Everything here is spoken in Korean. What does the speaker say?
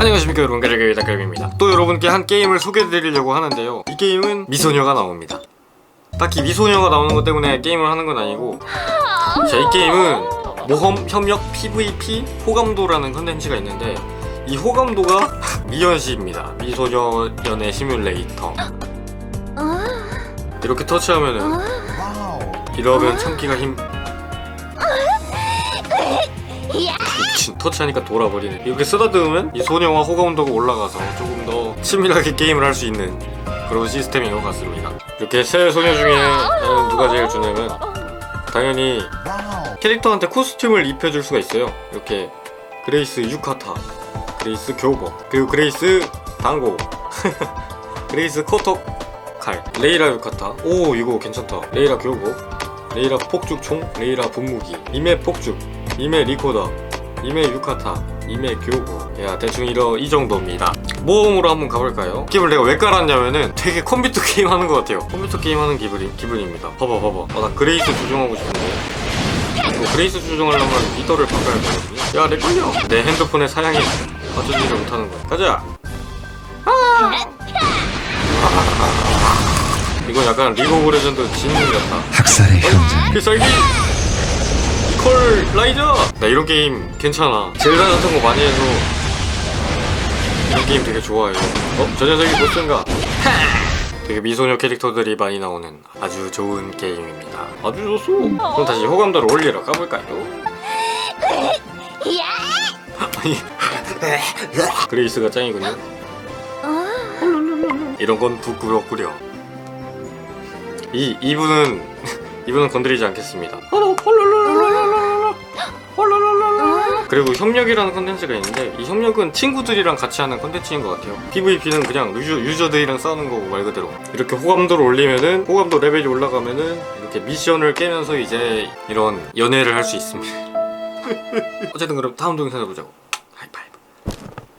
안녕하십니까 여러분. 가르가르 닭갈비입니다. 또 여러분께 한 게임을 소개해드리려고 하는데요. 이 게임은 미소녀가 나옵니다. 딱히 미소녀가 나오는 것 때문에 게임을 하는 건 아니고 자 이 게임은 모험 협력 PVP 호감도라는 컨텐츠가 있는데 이 호감도가 미연시입니다. 미소녀 연애 시뮬레이터. 이렇게 터치하면은 이러면 참기가 힘 미친 터치하니까 돌아버리네. 이렇게 쓰다듬으면 이 소녀와 호감도가 올라가서 조금 더 친밀하게 게임을 할 수 있는 그런 시스템인 것 같습니다. 이렇게 세 소녀 중에 누가 제일 주냐면 당연히 캐릭터한테 코스튬을 입혀줄 수가 있어요. 이렇게 그레이스 유카타 그레이스 교복 그리고 그레이스 당고 그레이스 코톡 칼 레이라 유카타. 오 이거 괜찮다. 레이라 교복 레이라 폭죽총 레이라 분무기 이메 폭죽 이메 리코더 이메 유카타 이메 교복 야 대충 이러 이 정도입니다. 모험으로 한번 가볼까요? 게임을 내가 왜 깔았냐면은 되게 컴퓨터 게임 하는 것 같아요. 컴퓨터 게임 하는 기분이, 기분입니다. 봐봐 봐봐. 아, 나 그레이스 조정하고 싶은데. 뭐 그레이스 조정하려면 미터를 바꿔야 되거든요. 야내 걸려. 내 핸드폰의 사양이 맞춰지지 못하는 거야. 가자. 이건 약간 리그 오브 레전드 진님 같다. 학살의 현장 필살기? 이퀄 라이저! 나 이런 게임 괜찮아. 젤다 같은 거 많이 해서 이런 게임 되게 좋아해요. 어? 저 녀석이 보스인가? 되게 미소녀 캐릭터들이 많이 나오는 아주 좋은 게임입니다. 아주 좋소. 그럼 다시 호감도를 올리러 가볼까요? 아니 그레이스가 짱이군요. 이런 건 부끄럽구려. 이 이분은 이분은 건드리지 않겠습니다. 그리고 협력이라는 컨텐츠가 있는데 이 협력은 친구들이랑 같이 하는 컨텐츠인 것 같아요. PVP는 그냥 유저, 유저 들이랑 싸우는 거고 말 그대로 이렇게 호감도를 올리면은 호감도 레벨이 올라가면은 이렇게 미션을 깨면서 이제 이런 연애를 할 수 있습니다. 어쨌든 그럼 다음 동영상에 보자고.